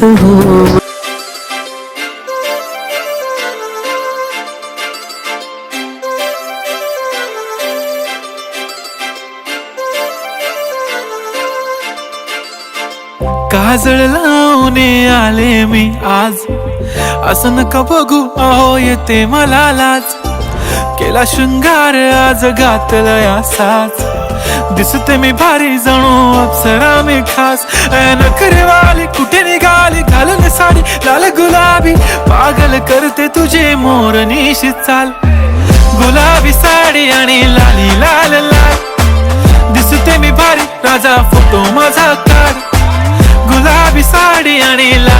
तू हो काजळ लावणे आले मी आज. असं नका बघू आहो येते मला लाज. केला शृंगार आज घातलं असाच. दिसते मी भारी जणू अप्सरा मी खास. नखरेवाली कुठे साडी लाल गुलाबी. पागल करते तुझे मोर निशी चाल. गुलाबी साडी आणि लाली लाल लाल. दिसते मी भारी राजा फोटो माझा काढ. गुलाबी साडी आणि लाल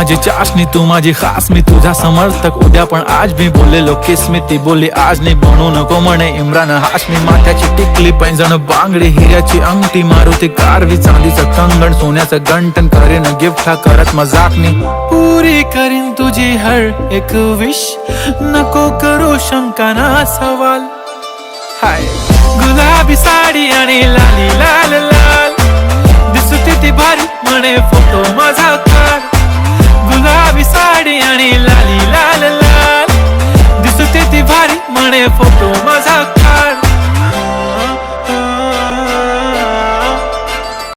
माझी चाशणी तू माझी खास मी तुझा समर्थक. उद्या पण आज मी बोललेलो किस मी ती बोलली आज नाही बनू नको म्हणे इम्रान हाशमी माथ्याची टिकली पैंजण बांगडी हिऱ्याची अंगठी मारुती कारवी. चांदीचं कंगण सोन्याचं गंटन करेन गिफ्ट हा करत मजाक मी. पुरी करीन तुझी हर एक विश नको करू शंका ना सवाल. हाय गुलाबी साडी आणि Ramazan